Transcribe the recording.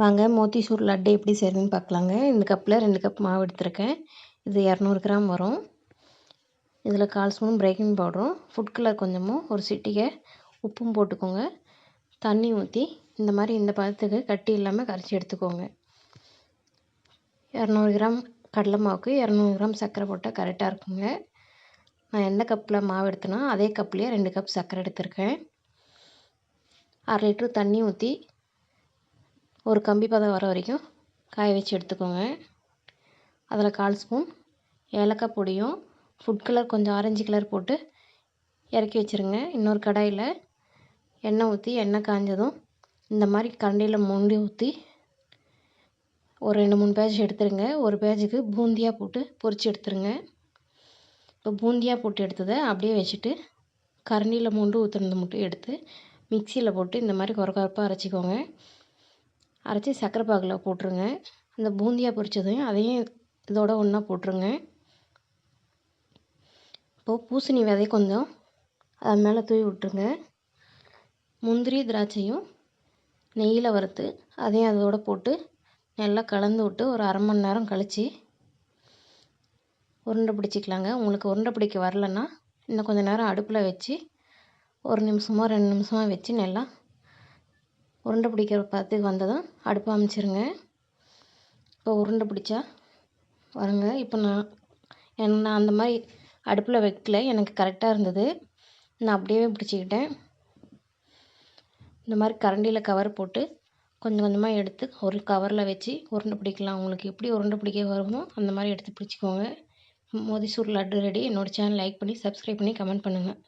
வாங்க மோத்திசூர் லட்டு எப்படி செய்கிறதுன்னு பார்க்கலாங்க. இந்த கப்பில் ரெண்டு கப் மாவு எடுத்திருக்கேன். இது இரநூறு கிராம் வரும். இதில் கால் ஸ்பூன் பிரேக்கிங் பவுடரும் ஃபுட் கலர் கொஞ்சமும் ஒரு சிட்டிகை உப்பும் போட்டுக்கோங்க. தண்ணி ஊற்றி இந்த மாதிரி இந்த பதத்துக்கு கட்டி இல்லாமல் கரைச்சி எடுத்துக்கோங்க. இரநூறு கிராம் கடலை மாவுக்கு இரநூறு கிராம் சர்க்கரை போட்டால் கரெக்டாக இருக்குங்க. நான் எந்த கப்பில் மாவு எடுத்தேனோ அதே கப்லேயே ரெண்டு கப் சர்க்கரை எடுத்திருக்கேன். அரை லிட்ரு தண்ணி ஊற்றி ஒரு கம்பி பதம் வர வரைக்கும் காய வச்சு எடுத்துக்கோங்க. அதில் கால் ஸ்பூன் ஏலக்காய் பொடியும் ஃபுட் கலர் கொஞ்சம் ஆரஞ்சு கலர் போட்டு இறக்கி வச்சுருங்க. இன்னொரு கடாயில் எண்ணெய் ஊற்றி எண்ணெய் காஞ்சதும் இந்த மாதிரி கரண்டியில் மொண்டி ஊற்றி ஒரு ரெண்டு மூணு பேஜ் எடுத்துருங்க. ஒரு பேஜுக்கு பூந்தியாக போட்டு பொரித்து எடுத்துருங்க. இப்போ பூந்தியாக போட்டு எடுத்ததை அப்படியே வச்சுட்டு கரண்டியில் மூண்டு ஊற்றுனது மட்டும் எடுத்து மிக்சியில் போட்டு இந்த மாதிரி குறப்பாக அரைச்சிக்கோங்க. அரைச்சி சர்க்கரை பாகில் போட்டுருங்க. அந்த பூந்தியாக பொரித்ததையும் அதையும் இதோட ஒன்றா போட்டுருங்க. இப்போது பூசணி விதை கொஞ்சம் அது மேலே தூவி விட்டுருங்க. முந்திரி திராட்சையும் நெய்யில் வறுத்து அதையும் அதோடு போட்டு நல்லா கலந்து விட்டு ஒரு அரை மணி நேரம் கழித்து உருண்டை பிடிச்சிக்கலாங்க. உங்களுக்கு உருண்டை பிடிக்க வரலன்னா இன்னும் கொஞ்சம் நேரம் அடுப்பில் வச்சு ஒரு நிமிஷமோ ரெண்டு நிமிஷமோ வச்சு நல்லா உருண்டை பிடிக்கிற பதத்துக்கு வந்ததும் அடுப்பை அமைச்சிருங்க. இப்போ உருண்டை பிடிச்சா வருங்க. இப்போ நான் நான் அந்த மாதிரி அடுப்பில் வைக்கல. எனக்கு கரெக்டாக இருந்தது. நான் அப்படியே பிடிச்சிக்கிட்டேன். இந்த மாதிரி கரண்டியில் கவர் போட்டு கொஞ்சம் கொஞ்சமாக எடுத்து ஒரு கவரில் வச்சு உருண்டை பிடிக்கலாம். உங்களுக்கு எப்படி உருண்டை பிடிக்க வருமோ அந்த மாதிரி எடுத்து பிடிச்சிக்கோங்க. மோதிசூர் லட்டு ரெடி. என்னோடய சேனல் லைக் பண்ணி சப்ஸ்கிரைப் பண்ணி கமெண்ட் பண்ணுங்கள்